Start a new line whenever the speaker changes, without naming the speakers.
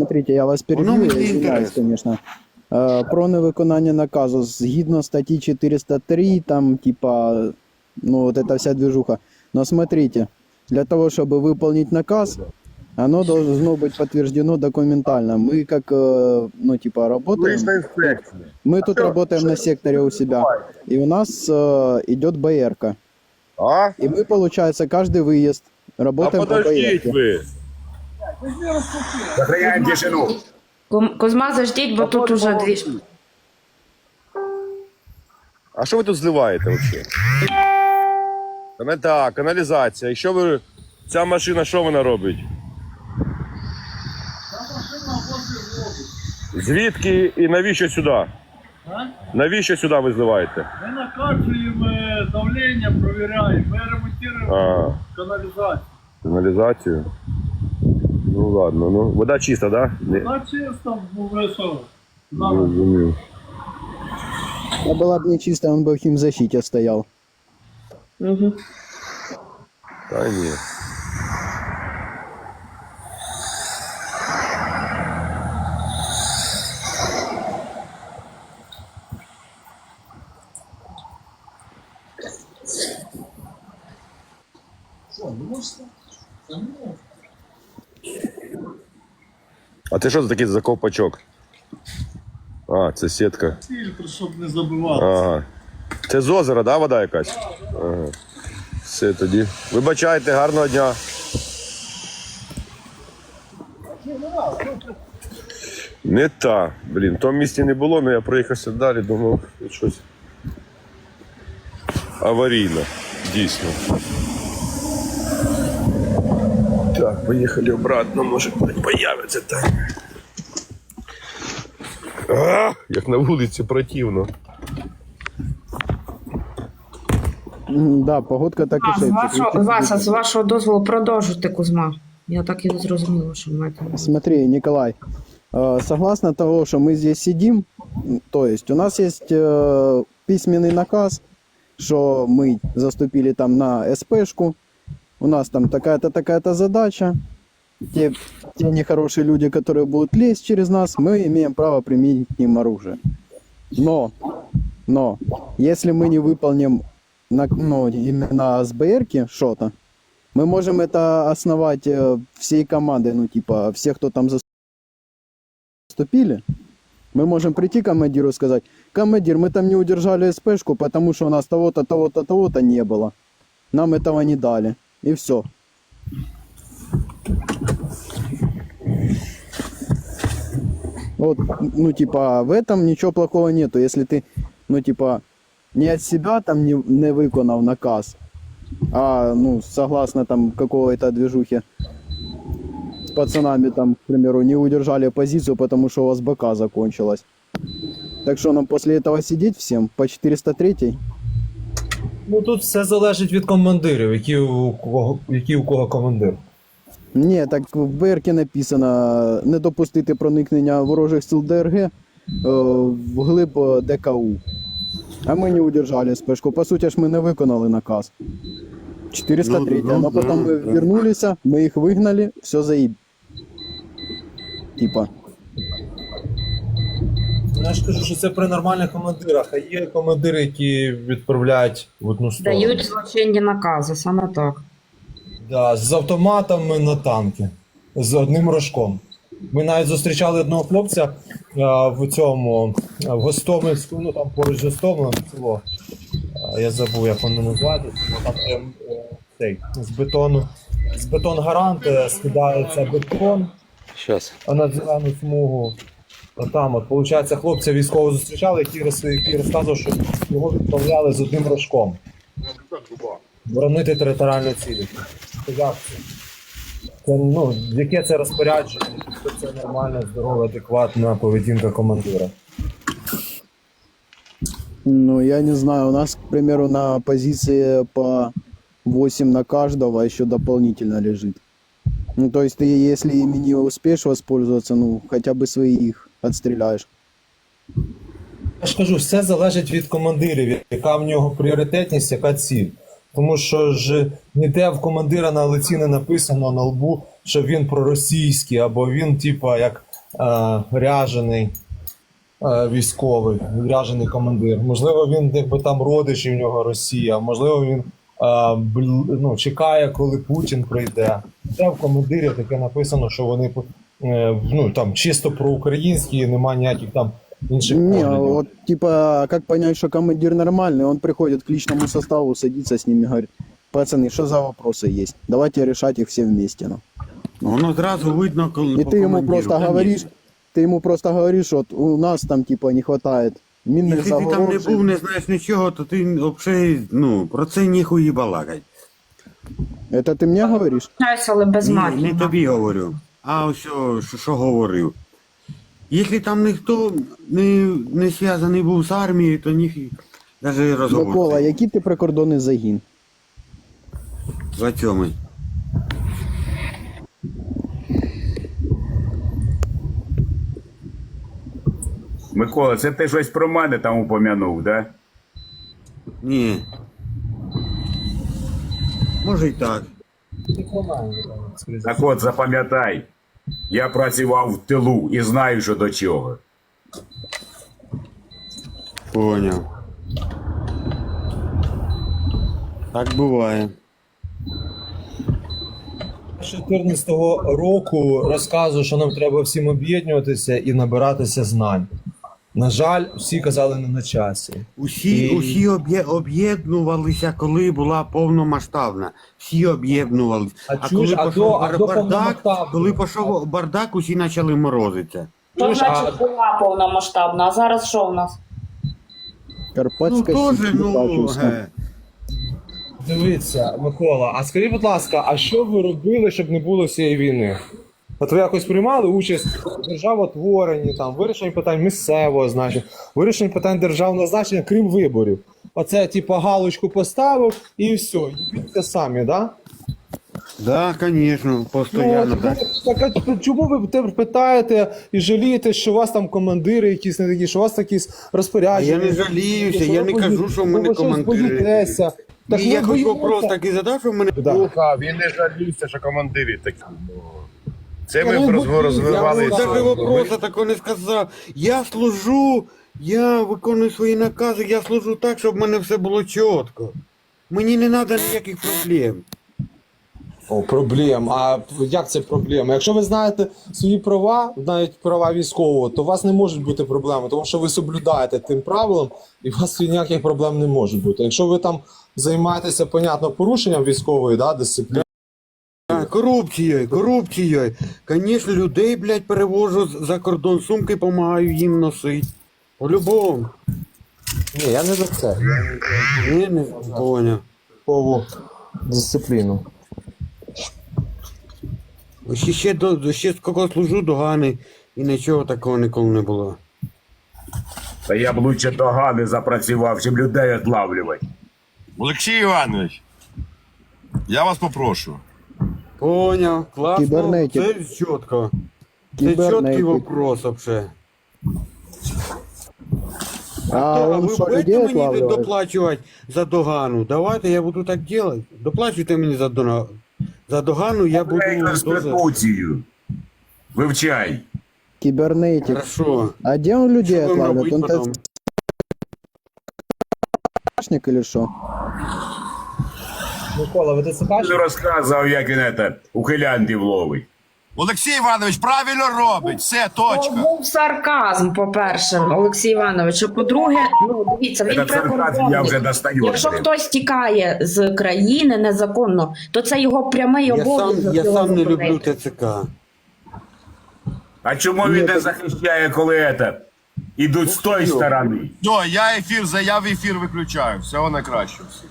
смотрите, я вас перебью,
Воно
я
мені
извиняюсь,
інтересно.
конечно. Е, Про невиконання наказу згідно статті 403, там, типа, ну, вот эта вся движуха. Но смотрите, для того, чтобы выполнить наказ, оно должно быть подтверждено документально. Мы как, э, ну, типа, работаем,
Туристна інспекція.
мы тут работаем на секторе у себя, и у нас э, идет БРК.
А?
И мы, получается, каждый выезд
А
работаем по
подождіть
БРК.
ви.
Сохраняем тишину.
Ком- заждіть, бо тут уже дві. ж-
А що ви тут зливаєте взагалі? Так, каналізація. І що ви. Ця машина що вона робить? Звідки і навіщо сюди? Навіщо сюди ви зливаєте?
Ми накачуємо е, давлення, провіряємо, ми ремонтуємо
А,
каналізацію.
каналізацію. Ну ладно, ну. Вода чиста, так? Да? Не-
Вона чиста, бо ви що? Нам
Зрозумів.
А была бы не чистая, он бы в химзащите стоял.
Мгм.
Та ні. А ти що за такий за ковпачок? А, це сітка.
фільтр, щоб не забивати.
Ага. Це з озера, да, вода якась? Ага. Все тоді. Вибачайте, гарного дня. Не та. Блін, в тому місці не було, але я проїхався далі, думав, щось. Аварійно, дійсно. Так, поїхали обратно, може появиться там. А, як на вулиці противно.
М, Да, погодка так
А,
і
з
шепче.
вашого, Вася, з вашого дозволу продовжуйте, Кузьма. Я так і не зрозуміла, що ви маєте. на увазі.
Смотри, Николай, э, согласно того, что мы здесь сидим, м, то есть у нас есть э, письменный наказ, что мы заступили там на СПшку, у нас там такая-то, такая-то задача, те, те нехорошие люди, которые будут лезть через нас, мы имеем право применить к ним оружие. Но, но, если мы не выполним на, ну, именно с что-то, мы можем это основать э, всей командой, ну, типа, все, кто там заступили. Мы можем прийти к командиру и сказать, командир, мы там не удержали СПшку, потому что у нас того-то, того-то, того-то не было. Нам этого не дали. И все. Вот, ну, типа, в этом ничего плохого нету. Если ты, ну, типа, не от себя там не, не виконав наказ, а, ну, согласно там какого-то движухи с пацанами там, к примеру, не удержали позицию, потому что у вас БК закончилась. Так что нам после этого сидеть всем по 403
Ну тут все залежить від командирів, які у кого, які у кого командир.
Ні, так в БРК написано не допустити проникнення ворожих сил ДРГ е, вглиб е, ДКУ. А ми не удержали спешку. По суті ж ми не виконали наказ. 403.
Ну, ну,
Но потім ми
да.
вернулися, ми їх вигнали, все заїб. Типа.
Ну, Я ж кажу, що це при нормальних командирах, а є командири, які відправляють в одну сторону.
Дають злочинні накази, саме так.
Да, з автоматами на танки, з одним рожком. Ми навіть зустрічали одного хлопця а, в цьому а, в Гостомельську, ну там поруч з Гостомелем село. А, я забув, як воно називається. Ну, там прям е, цей, з бетону. З бетон гарант е, скидається бетон.
Щас.
а на зелену смугу. Там, от, виходить, хлопця військово зустрічали, який, роз- який розказував, що його відправляли з одним рожком. Боронити територіальну цілість. Як це? Це, ну, яке це розпорядження? Що це нормальна, здорова, адекватна поведінка командира?
Ну, я не знаю, у нас, к примеру, на позиции по 8 на каждого еще дополнительно лежит. Ну, то есть ты, если ими не успеешь воспользоваться, ну, хотя бы своих отстреляешь.
Я ж кажу, все залежить від командирів, яка в нього пріоритетність, яка ціль. Тому що ж ніде в командира на лиці не написано на лбу, що він проросійський, або він, типа, як е, ряжений е, військовий, ряжений командир. Можливо, він якби там родич і в нього Росія, можливо, він е, ну, чекає, коли Путін прийде. Це в командирі таке написано, що вони ну, там чисто проукраїнські, і немає ніяких там інших
Не,
поглядів.
вот типа, как понять, что командир нормальный, он приходит к личному составу, садится с ними, говорит, пацаны, что за вопросы есть? Давайте решать их все вместе. Ну.
Воно зразу видно, коли
И
по
ты ему
командиру,
просто
конечно.
говоришь, ты ему просто говоришь, вот у нас там типа не хватает минных
Якщо ти там не
загорожей.
був, не знаєш нічого, то ти взагалі ну, про це ніхуї і балакать.
Это ты мне говоришь?
Знаюсь, але без
Ні,
матері.
не тобі говорю, а ось що, що, говорив. Якщо там ніхто не, не зв'язаний був з армією, то ніхі навіть розговор.
Микола, який ти прикордонний загін?
27
Микола, це ти щось про мене там упомянув, да?
Ні. Може й так.
Так от запам'ятай, я працював в тилу і знаю, що до чого.
Поняв. Так буває.
З 14-го року розказую, що нам треба всім об'єднуватися і набиратися знань. На жаль, всі казали не на часі.
Усі,
І-
усі об'є- об'єднувалися, коли була повномасштабна. Всі об'єднувалися.
А
А,
чуєш,
коли
а
пішов
до- а
бардак, коли пішов бардак, усі почали морозитися.
А-
значить була повномасштабна, а зараз що в нас?
Ну
Карпатська
теж,
Січ,
ну,
Дивіться, Микола, а скажіть, будь ласка, а що ви робили, щоб не було цієї війни? От ви якось приймали участь у державотворенні, там, вирішенні питань місцевого значення, вирішенні питань державного значення, крім виборів. Оце, типа, галочку поставив і все, їбіться самі, да?
Да, звісно,
Ну,
постійно.
от,
так.
так, а чому ви тепер питаєте і жалієте, що у вас там командири якісь не такі, що у вас якісь розпорядження?
А я не жаліюся,
що
я
ви
не кажу, що в мене
ви щось
командири.
боїтеся. Так ви
я хоч
боїтеся.
вопрос так і задав, що в мене.
Да.
Слухав, він не жалівся, що командирі такі. Це ми
ну,
роз-
я
розвивали.
Даже вопроса такого не сказав. Я служу, я виконую свої накази, я служу так, щоб в мене все було чітко. Мені не треба ніяких проблем.
О, проблем. А як це проблема? Якщо ви знаєте свої права, навіть права військового, то у вас не можуть бути проблеми, тому що ви соблюдаєте тим правилам, і у вас ніяких проблем не може бути. Якщо ви там займаєтеся, понятно, порушенням військової да, дисципліни,
Корупцією, корупцією. Звісно, людей, блядь, перевожу за кордон сумки, допомагаю їм носити. По-любому.
ні, я не за це. Я
Ні, не поняв.
військову дисципліну.
Ще, ще, до, ще скільки служу до Гани, і нічого такого ніколи не було.
Та я б лучше до Гани запрацював, чим людей отлавлювати.
Олексій Іванович, я вас попрошу.
Поняв, класно.
Кібернетик.
Це чітко. Це
Кібернетик.
чіткий вопрос вообще.
А
А
он
ви
людей
будете мені
отлавливает?
доплачувати за догану? Давайте я буду так делать. Доплачуйте мені за, дона... за догану, я буду дуже...
Конституцію. Вивчай.
Кибернетик.
Хорошо.
А где он людей
Що будемо
отлавливает?
робити
Он? ТЦКшник или что?
Микола, ви ТЦК?
Ти розказував, як він це, ухилянтів ловить.
Олексій Іванович правильно робить, все,
То
точка.
був сарказм, по-перше, Олексій Іванович. А по-друге, ну дивіться, він
Це сарказм я
прикордонник.
вже достаю.
Якщо хтось тікає з країни незаконно, то це його прямий
Я
обов'язок.
сам, я
його
сам не
зупинити.
люблю ТЦК.
А чому він не захищає, коли це? Ідуть з тої сторони.
Все, я ефір, за- я в ефір виключаю. Всього найкращого. всім.